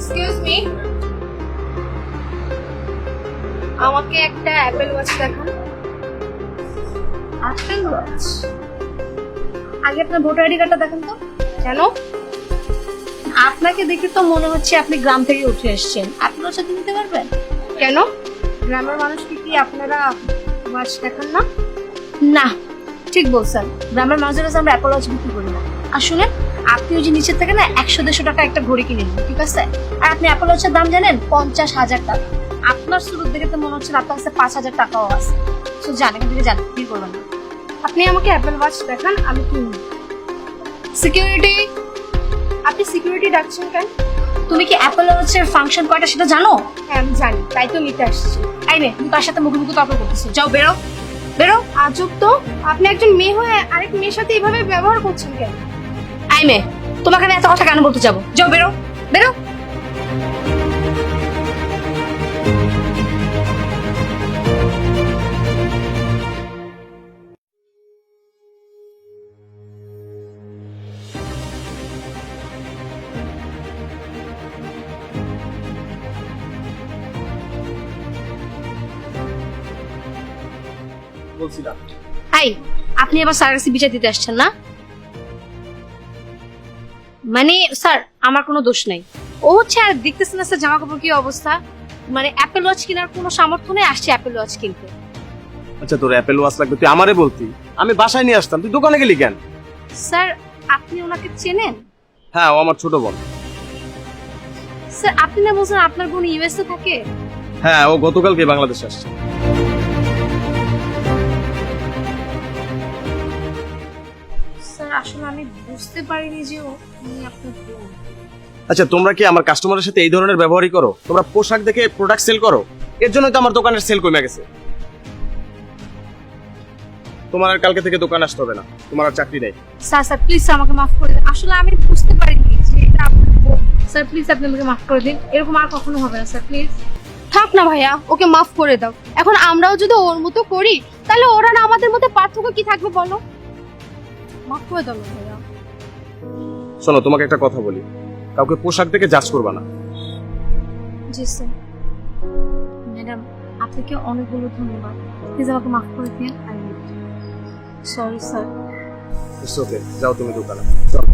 Excuse me আমাকে একটা Apple watch দেখান। অ্যাপেল ওয়াচ আগে আপনার ভোটার আইডি কার্ডটা দেখেন তো। কেন? আপনাকে দেখে তো মনে হচ্ছে আপনি গ্রাম থেকে উঠে এসেছেন। অ্যাপেল ওয়াচ আপনি নিতে পারবেন? কেন? গ্রামের মানুষকে কি আপনারা ওয়াচ দেখান না? না। ঠিক বলছেন। গ্রামের মানুষের কাছে আমরা অ্যাপেল ওয়াচ বিক্রি করি না। আর শুনেন আপনি ওই যে নিচের থেকে না একশো দেড়শো টাকা একটা ঘড়ি কিনে নিন ঠিক আছে? আর আপনি অ্যাপেল ওয়াচের দাম জানেন? পঞ্চাশ হাজার টাকা। আপনার শুরুর দিকে তো মনে হচ্ছে আপনার কাছে পাঁচ হাজার টাকাও আছে। তো জান এখান থেকে জান কি করবেন না। আপনি আমাকে অ্যাপেল ওয়াচ দেখান আমি কিনব সিকিউরিটি আপনি সিকিউরিটি ডাকছেন কেন? তুমি কি অ্যাপেল ওয়াচের ফাংশন কয়টা সেটা জানো? হ্যাঁ আমি জানি তাই তো নিতে আসছি। আই নে তুমি তার সাথে মুখে মুখে তর্ক করতেছো। যাও বেরো। বেরো। আজব তো আপনি একজন মেয়ে হয়ে আরেক মেয়ের সাথে এভাবে ব্যবহার করছেন কেন? আই মে তোমাকে আমি এত কথা কেন বলতে যাব? যাও বেরো বেরো। বলছিলাম। আপনি আবার স্যারের কাছে বিচার দিতে আসছেন না? মানে স্যার আমার কোনো দোষ নাই। ও হচ্ছে আর দেখতেছেন না স্যার জামা কাপড় কি অবস্থা? মানে অ্যাপেল ওয়াচ কেনার কোনো সামর্থ্য নেই আসছে অ্যাপেল ওয়াচ কিনতে। আচ্ছা তোর অ্যাপেল ওয়াচ লাগবে তুই আমারে বলতি। আমি বাসায় নিয়ে আসতাম তুই দোকানে গেলি কেন? স্যার আপনি ওনাকে চেনেন? হ্যাঁ ও আমার ছোট বোন। স্যার আপনি না বলছেন আপনার বোন ইউএসএ থাকে? হ্যাঁ ও গতকালকে বাংলাদেশে আসছে। আসলে আমি বুঝতে পারিনি যে উনি আপনার বোন আচ্ছা তোমরা কি আমার কাস্টমারের সাথে এই ধরনের ব্যবহারই করো? তোমরা পোশাক দেখে প্রোডাক্ট সেল করো? এর জন্যই তো আমার দোকানের সেল কমে গেছে। তোমার আর কালকে থেকে দোকান আসতে হবে না। তোমার আর চাকরি নেই। স্যার স্যার প্লিজ আমাকে মাফ করে দিন। আসলে আমি বুঝতে পারিনি যে এটা আপনার বোন স্যার প্লিজ আপনি আমাকে মাফ করে দিন। এরকম আর কখনো হবে না স্যার প্লিজ থাক না ভাইয়া ওকে মাফ করে দাও। এখন আমরাও যদি ওর মতো করি তাহলে ওরা না আমাদের মধ্যে পার্থক্য কি থাকবে বলো? মাফ করে দাও না ভাইয়া শোনো তোমাকে একটা কথা বলি। কাউকে পোশাক দেখে জাজ করবা না। জি স্যার ম্যাডাম আপনাকে অনেকগুলো ধন্যবাদ। প্লিজ আমাকে মাফ করে দিন সরি স্যার ওকে যাও তুমি দোকানে। চলো